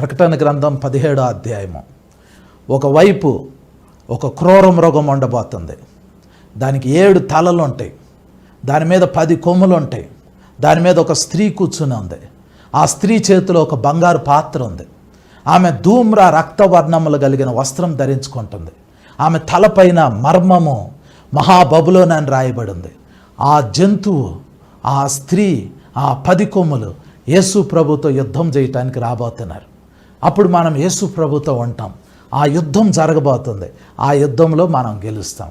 ప్రకటన గ్రంథం పదిహేడో అధ్యాయము. ఒకవైపు ఒక క్రూర మృగం ఉండబోతుంది. దానికి ఏడు తలలు ఉంటాయి. దాని మీద పది కొమ్ములు ఉంటాయి. దాని మీద ఒక స్త్రీ కూర్చుని ఉంది. ఆ స్త్రీ చేతిలో ఒక బంగారు పాత్ర ఉంది. ఆమె ధూమ్ర రక్తవర్ణములు కలిగిన వస్త్రం ధరించుకుంటుంది. ఆమె తలపైన మర్మము మహాబబులోన్ అని రాయబడి ఉంది ఆ జంతువు ఆ స్త్రీ ఆ పది కొమ్ములు యేసు ప్రభుతో యుద్ధం చేయటానికి రాబోతున్నారు. అప్పుడు మనం యేసు ప్రభుతో ఉంటాం. ఆ యుద్ధం జరగబోతుంది. ఆ యుద్ధంలో మనం గెలుస్తాం.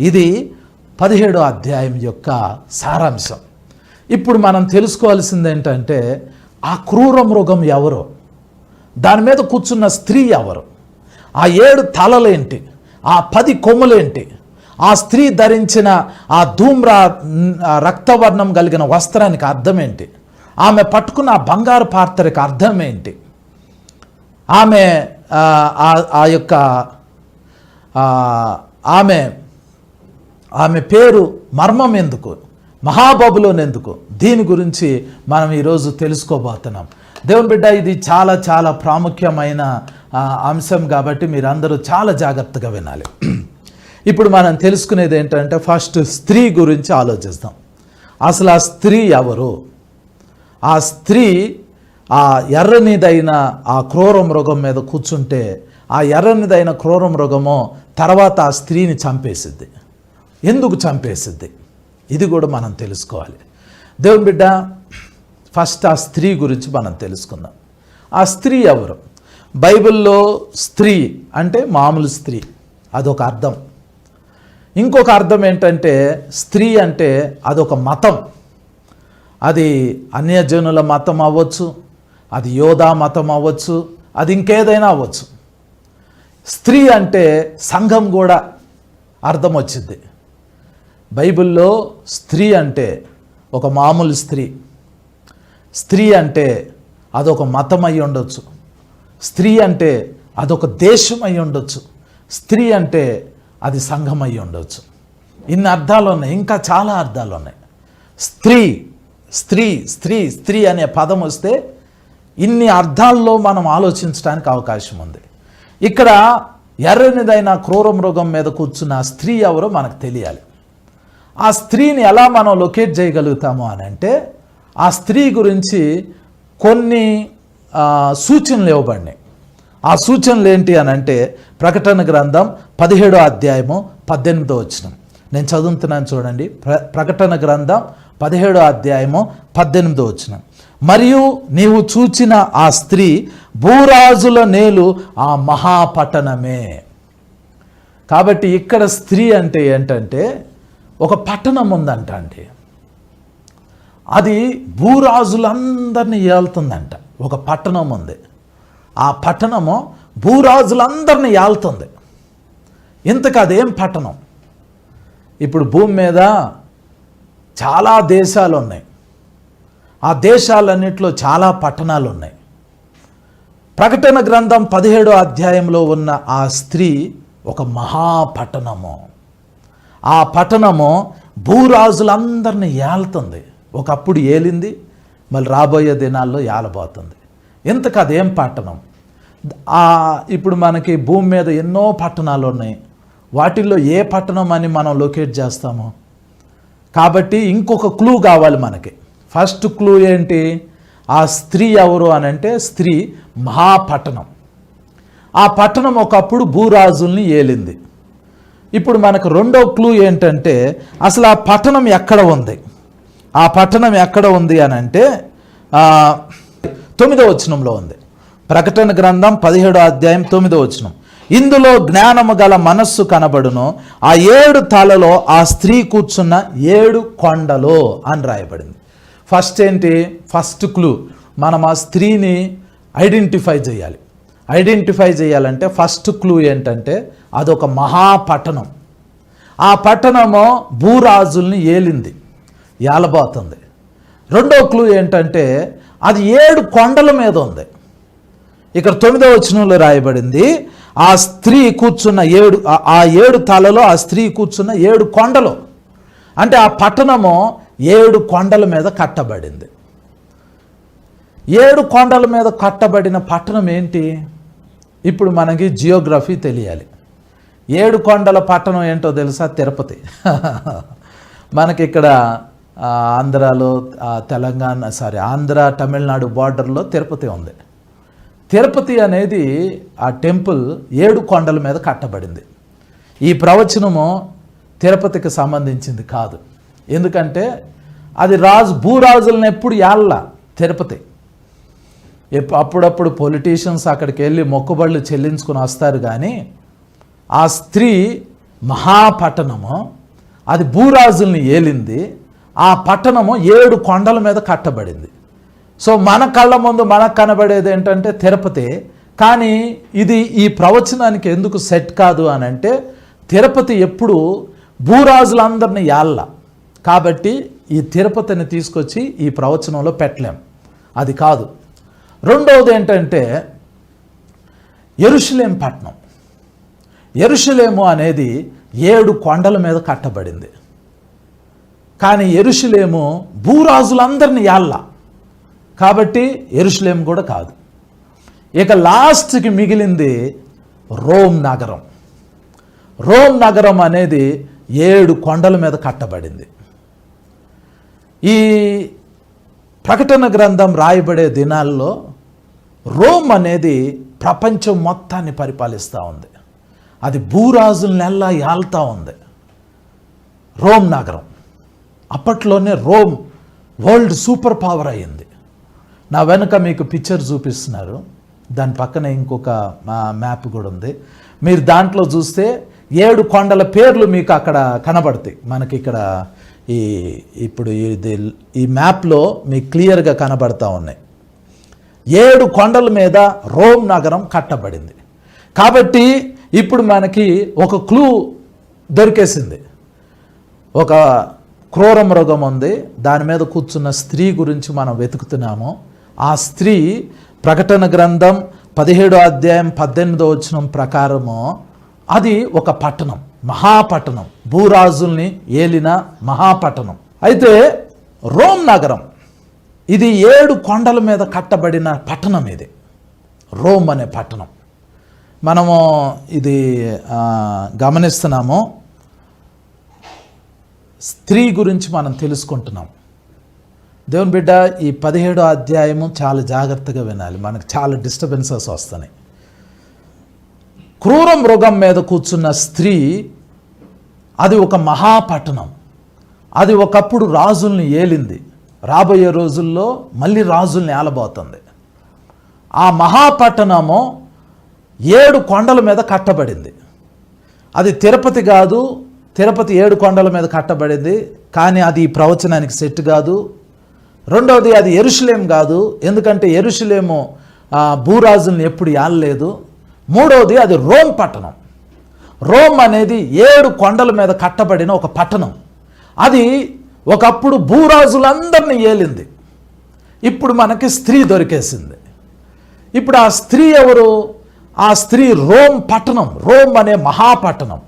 ఇది పదిహేడో అధ్యాయం యొక్క సారాంశం. ఇప్పుడు మనం తెలుసుకోవాల్సింది ఏంటంటే ఆ క్రూర మృగం ఎవరు? దాని మీద కూర్చున్న స్త్రీ ఎవరు? ఆ ఏడు తలలేంటి? ఆ పది కొమ్ములేంటి? ఆ స్త్రీ ధరించిన ఆ ధూమ్ర రక్తవర్ణం కలిగిన వస్త్రానికి అర్థం ఏంటి? ఆమె పట్టుకున్న ఆ బంగారు పాత్రకి అర్థం ఏంటి? ఆమె ఆ, ఆ- యొక్క ఆమె ఆమె పేరు మర్మం ఎందుకు? మహాబబులోని ఎందుకు దీని గురించి మనం ఈరోజు తెలుసుకోబోతున్నాం. దేవుని బిడ్డ ఇది చాలా చాలా ప్రాముఖ్యమైన అంశం కాబట్టి మీరందరూ చాలా జాగ్రత్తగా వినాలి. ఇప్పుడు మనం తెలుసుకునేది ఏంటంటే ఫస్ట్ స్త్రీ గురించి ఆలోచిస్తాం. అసలు ఆ స్త్రీ ఎవరు? ఆ స్త్రీ ఆ ఎర్రనిదైన ఆ క్రూర మృగం మీద కూర్చుంటే ఆ ఎర్రనిదైన క్రూర మృగము తర్వాత ఆ స్త్రీని చంపేసిద్ది. ఎందుకు చంపేసిద్ది? ఇది కూడా మనం తెలుసుకోవాలి. దేవుని బిడ్డ ఫస్ట్ ఆ స్త్రీ గురించి మనం తెలుసుకుందాం. ఆ స్త్రీ ఎవరు? బైబిల్లో స్త్రీ అంటే మామూలు స్త్రీ. అదొక అర్థం. ఇంకొక అర్థం ఏంటంటే స్త్రీ అంటే అదొక మతం. అది అన్యజనుల మతం అవ్వచ్చు అది యోధా మతం అవ్వచ్చు అది ఇంకేదైనా అవ్వచ్చు. స్త్రీ అంటే సంఘం కూడా అర్థం వచ్చింది. బైబిల్లో స్త్రీ అంటే ఒక మామూలు స్త్రీ. స్త్రీ అంటే అదొక మతం అయి ఉండొచ్చు. స్త్రీ అంటే అదొక దేశం అయి ఉండొచ్చు. స్త్రీ అంటే అది సంఘం అయి ఉండొచ్చు. ఇన్ని అర్థాలు ఉన్నాయి ఇంకా చాలా అర్థాలు ఉన్నాయి. స్త్రీ స్త్రీ స్త్రీ స్త్రీ అనే పదం వస్తే ఇన్ని అర్థాల్లో మనం ఆలోచించడానికి అవకాశం ఉంది. ఇక్కడ ఎర్రనిదైన క్రూర మృగం మీద కూర్చున్న స్త్రీ ఎవరో మనకు తెలియాలి. ఆ స్త్రీని ఎలా మనం లొకేట్ చేయగలుగుతాము అని అంటే ఆ స్త్రీ గురించి కొన్ని సూచనలు ఇవ్వబడినాయి. ఆ సూచనలు ఏంటి అని అంటే ప్రకటన గ్రంథం పదిహేడో అధ్యాయము పద్దెనిమిదో వచనం. నేను చదువుతున్నాను చూడండి. ప్ర ప్రకటన గ్రంథం పదిహేడో అధ్యాయము పద్దెనిమిదో వచ్చిన మరియు నీవు చూచిన ఆ స్త్రీ భూరాజుల నేలు ఆ మహాపట్టణమే. కాబట్టి ఇక్కడ స్త్రీ అంటే ఏంటంటే ఒక పట్టణం ఉందంట అండి. అది భూరాజులందరినీ ఏళ్తుందంట ఒక పట్టణం ఉంది. ఆ పట్టణము భూరాజులందరినీ ఏళ్తుంది ఇంతకు అదేం పట్టణం? ఇప్పుడు భూమి మీద చాలా దేశాలు ఉన్నాయి ఆ దేశాలన్నింటిలో చాలా పట్టణాలు ఉన్నాయి ప్రకటన గ్రంథం పదిహేడో అధ్యాయంలో ఉన్న ఆ స్త్రీ ఒక మహాపట్టణము. ఆ పట్టణము భూరాజులందరినీ ఏలుతుంది. ఒకప్పుడు ఏలింది మళ్ళీ రాబోయే దినాల్లో ఏలబోతుంది. ఇంతకు అదేం పట్టణం? ఆ ఇప్పుడు మనకి భూమి మీద ఎన్నో పట్టణాలు ఉన్నాయి వాటిల్లో ఏ పట్టణం అని మనం లొకేట్ చేస్తామో? కాబట్టి ఇంకొక క్లూ కావాలి మనకి. ఫస్ట్ క్లూ ఏంటి? ఆ స్త్రీ ఎవరు అని అంటే స్త్రీ మహాపట్టణం ఆ పట్టణం ఒకప్పుడు భూరాజుల్ని ఏలింది. ఇప్పుడు మనకు రెండో క్లూ ఏంటంటే అసలు ఆ పట్టణం ఎక్కడ ఉంది? ఆ పట్టణం ఎక్కడ ఉంది అని అంటే తొమ్మిదో వచనంలో ఉంది. ప్రకటన గ్రంథం పదిహేడో అధ్యాయం తొమ్మిదో వచనం. ఇందులో జ్ఞానము గల మనస్సు కనబడును. ఆ ఏడు తలలో ఆ స్త్రీ కూర్చున్న ఏడు కొండలు అని రాయబడింది. ఫస్ట్ ఏంటి? ఫస్ట్ క్లూ మనం ఆ స్త్రీని ఐడెంటిఫై చేయాలి. ఐడెంటిఫై చేయాలంటే ఫస్ట్ క్లూ ఏంటంటే అదొక మహాపట్టణం. ఆ పట్టణము భూరాజుల్ని ఏలింది. ఏలబోతుంది. రెండో క్లూ ఏంటంటే అది ఏడు కొండల మీద ఉంది. ఇక్కడ తొమ్మిదవ వచనంలో రాయబడింది ఆ స్త్రీ కూర్చున్న ఏడు ఆ- ఏడు తలలో ఆ స్త్రీ కూర్చున్న ఏడు కొండలు. అంటే ఆ పట్టణము ఏడు కొండల మీద కట్టబడింది. ఏడు కొండల మీద కట్టబడిన పట్టణం ఏంటి? ఇప్పుడు మనకి జియోగ్రఫీ తెలియాలి. ఏడు కొండల పట్టణం ఏంటో తెలుసా? తిరుపతి. మనకి ఇక్కడ ఆంధ్రాలో తెలంగాణ సారీ ఆంధ్ర తమిళనాడు బార్డర్లో తిరుపతి ఉంది. తిరుపతి అనేది ఆ టెంపుల్ ఏడు కొండల మీద కట్టబడింది. ఈ ప్రవచనము తిరుపతికి సంబంధించింది కాదు. ఎందుకంటే అది రాజు భూరాజులను ఎప్పుడు ఏళ్ళ తిరుపతి. అప్పుడప్పుడు పొలిటీషియన్స్ అక్కడికి వెళ్ళి మొక్కుబళ్ళు చెల్లించుకుని వస్తారు కానీ ఆ స్త్రీ మహాపట్టణము అది భూరాజుల్ని ఏలింది ఆ పట్టణము ఏడు కొండల మీద కట్టబడింది. సో మన కళ్ళ ముందు మనకు కనబడేది ఏంటంటే తిరుపతి. కానీ ఇది ఈ ప్రవచనానికి ఎందుకు సెట్ కాదు అని అంటే తిరుపతి ఎప్పుడు భూరాజులందరినీ యాళ్ళ కాబట్టి ఈ తిరుపతిని తీసుకొచ్చి ఈ ప్రవచనంలో పెట్టలేం. అది కాదు. రెండవది ఏంటంటే ఎరుషులేం పట్టణం. ఎరుషులేము అనేది ఏడు కొండల మీద కట్టబడింది. కానీ ఎరుషులేము భూరాజులందరినీ యాళ్ళ కాబట్టి ఎరుషులేం కూడా కాదు. ఇక లాస్ట్కి మిగిలింది రోమ్ నగరం. రోమ్ నగరం అనేది ఏడు కొండల మీద కట్టబడింది. ఈ ప్రకటన గ్రంథం రాయబడే దినాల్లో రోమ్ అనేది ప్రపంచం మొత్తాన్ని పరిపాలిస్తూ ఉంది. అది భూరాజులనెల్లా ఏళ్తా ఉంది. రోమ్ నగరం. అప్పట్లోనే రోమ్ వరల్డ్ సూపర్ పవర్ అయింది. నా వెనుక మీకు పిక్చర్ చూపిస్తున్నారు. దాని పక్కన ఇంకొక మా- మ్యాప్ కూడా ఉంది. మీరు దాంట్లో చూస్తే ఏడు కొండల పేర్లు మీకు అక్కడ కనబడతాయి. మనకి ఇక్కడ ఈ ఇప్పుడు ఇది ఈ మ్యాప్లో మీకు క్లియర్గా కనబడతా ఉన్నాయి. ఏడు కొండల మీద రోమ్ నగరం కట్టబడింది. కాబట్టి ఇప్పుడు మనకి ఒక క్లూ దొరికేసింది. ఒక క్రూర మృగం ఉంది. దాని మీద కూర్చున్న స్త్రీ గురించి మనం వెతుకుతున్నాము. ఆ స్త్రీ ప్రకటన గ్రంథం పదిహేడో అధ్యాయం పద్దెనిమిదో వచనం ప్రకారము అది ఒక పట్టణం మహాపట్టణం. భూరాజుల్ని ఏలిన మహాపట్టణం. అయితే రోమ్ నగరం ఇది ఏడు కొండల మీద కట్టబడిన పట్టణం ఇది. రోమ్ అనే పట్టణం. మనము ఇది గమనిస్తున్నాము. స్త్రీ గురించి మనం తెలుసుకుంటున్నాం. దేవుని బిడ్డ ఈ పదిహేడో అధ్యాయము చాలా జాగ్రత్తగా వినాలి. మనకు చాలా డిస్టర్బెన్సెస్ వస్తున్నాయి. క్రూర మృగం మీద కూర్చున్న స్త్రీ అది ఒక మహాపట్టణం. అది ఒకప్పుడు రాజుల్ని ఏలింది. రాబోయే రోజుల్లో మళ్ళీ రాజుల్ని ఏలబోతుంది. ఆ మహాపట్టణము ఏడు కొండల మీద కట్టబడింది. అది తిరుపతి కాదు తిరుపతి ఏడు కొండల మీద కట్టబడింది. కానీ అది ఈ ప్రవచనానికి సెట్ కాదు. రెండవది అది ఎరుషులేం కాదు. ఎందుకంటే ఎరుషులేము భూరాజుల్ని ఎప్పుడు ఏలలేదు మూడవది అది రోమ్ పట్టణం. రోమ్ అనేది ఏడు కొండల మీద కట్టబడిన ఒక పట్టణం. అది ఒకప్పుడు భూరాజులందరినీ ఏలింది. ఇప్పుడు మనకి స్త్రీ దొరికేసింది. ఇప్పుడు ఆ స్త్రీ ఎవరు? ఆ స్త్రీ రోమ్ పట్టణం. రోమ్ అనే మహాపట్టణం.